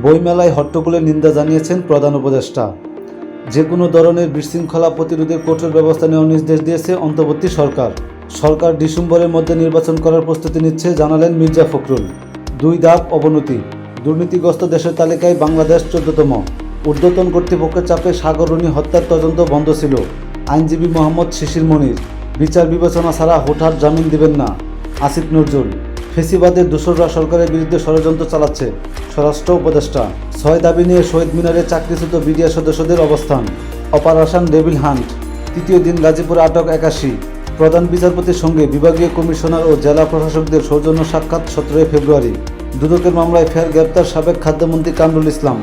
বইমেলায় হট্টগোলের নিন্দা জানিয়েছেন প্রধান উপদেষ্টা। যে কোনো ধরনের বিশৃঙ্খলা প্রতিরোধের কঠোর ব্যবস্থা নেওয়ার নির্দেশ দিয়েছে অন্তর্বর্তী সরকার। সরকার ডিসেম্বরের মধ্যে নির্বাচন করার প্রস্তুতি নিচ্ছে, জানালেন মির্জা ফখরুল। দুই ধাপ অবনতি। দুর্নীতিগ্রস্ত দেশের তালিকায় বাংলাদেশ চোদ্দতম। ঊর্ধ্বতন কর্তৃপক্ষের চাপে সাগররণী হত্যার তদন্ত বন্ধ ছিল। আইনজীবী মোহাম্মদ শিশির মনির। বিচার বিবেচনা ছাড়া হুটহাট জামিন দিবেন না। আসিফ নজরুল। ফেসিবাদের দোসররা সরকারের বিরুদ্ধে ষড়যন্ত্র চালাচ্ছে। স্বরাষ্ট্র উপদেষ্টা। ছয় দাবি নিয়ে শহীদ মিনারে চাকরিচ্যুত বিডিআর সদস্যদের অবস্থান। Operation devil hunt. তৃতীয় দিন গাজীপুরে আটক একাশি। প্রধান বিচারপতির সঙ্গে বিভাগীয় কমিশনার ও জেলা প্রশাসকদের সৌজন্য সাক্ষাৎ সতেরোই ফেব্রুয়ারি। দুদকের মামলায় ফের গ্রেপ্তার সাবেক খাদ্যমন্ত্রী কামরুল ইসলাম।